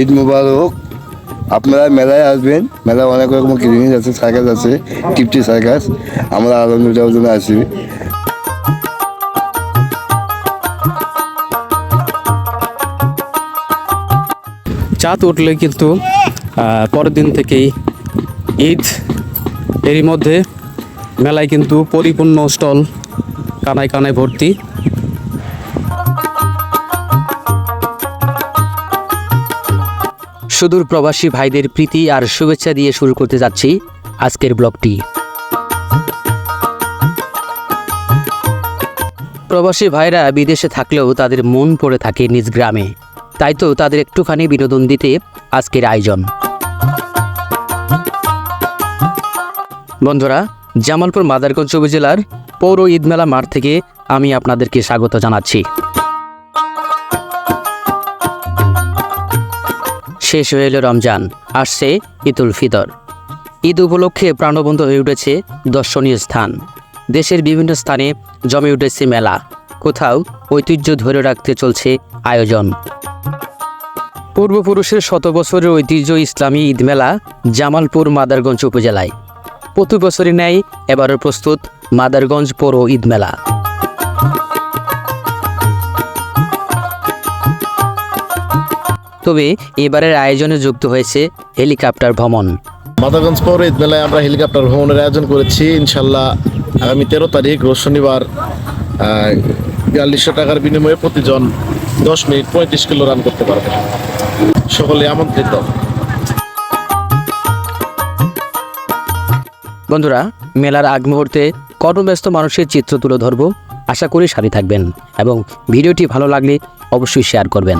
ঈদ মুবারক। আপনারা মেলায় আসবেন। মেলায় অনেক রকম জিনিস আছে সার্কাস আছে টিপটি সার্কাস আমরা আনন্দ দেওয়ার জন্য আসি। চাঁদ উঠলে কিন্তু পরের দিন থেকেই ঈদ। এরই মধ্যে মেলায় কিন্তু পরিপূর্ণ স্টল কানায় কানায় ভর্তি। সুদূর প্রবাসী ভাইদের প্রীতি আর শুভেচ্ছা দিয়ে শুরু করতে যাচ্ছি আজকের ব্লগটি। প্রবাসী ভাইরা বিদেশে থাকলেও তাদের মন পড়ে থাকে নিজ গ্রামে। তাই তো তাদের একটুখানি বিনোদন দিতে আজকের আয়োজন। বন্ধুরা, জামালপুর মাদারগঞ্জ উপজেলার পৌর ঈদমেলা মাঠ থেকে আমি আপনাদেরকে স্বাগত জানাচ্ছি। শেষ হয়ে এলো রমজান, আসছে ঈদুল ফিতর। ঈদ উপলক্ষে প্রাণবন্ত হয়ে উঠেছে দর্শনীয় স্থান। দেশের বিভিন্ন স্থানে জমে উঠেছে মেলা। কোথাও ঐতিহ্য ধরে রাখতে চলছে আয়োজন। পূর্বপুরুষের শত বছরের ঐতিহ্য ইসলামী ঈদ মেলা জামালপুর মাদারগঞ্জ উপজেলায়। প্রতি বছরই ন্যায় এবারও প্রস্তুত মাদারগঞ্জ পৌর ঈদ মেলা। তবে এবারের আয়োজনে যুক্ত হয়েছে হেলিকপ্টার ভ্রমণ। মাদারগঞ্জ পৌর ঈদ মেলায় আমরা হেলিকপ্টার ভ্রমণের আয়োজন করেছি। ইনশাল্লাহ আগামী তেরো তারিখ রোজ শনিবার বিয়াল্লিশশো টাকার বিনিময়ে প্রতিজন দশ মিনিট পঁয়ত্রিশ কিলো রান করতে পারবে। সকলে আমন্ত্রিত। বন্ধুরা মেলার আগ মুহূর্তে কর্মব্যস্ত মানুষের চিত্র তুলে ধরব। আশা করি সাথে থাকবেন এবং ভিডিওটি ভালো লাগলে অবশ্যই শেয়ার করবেন।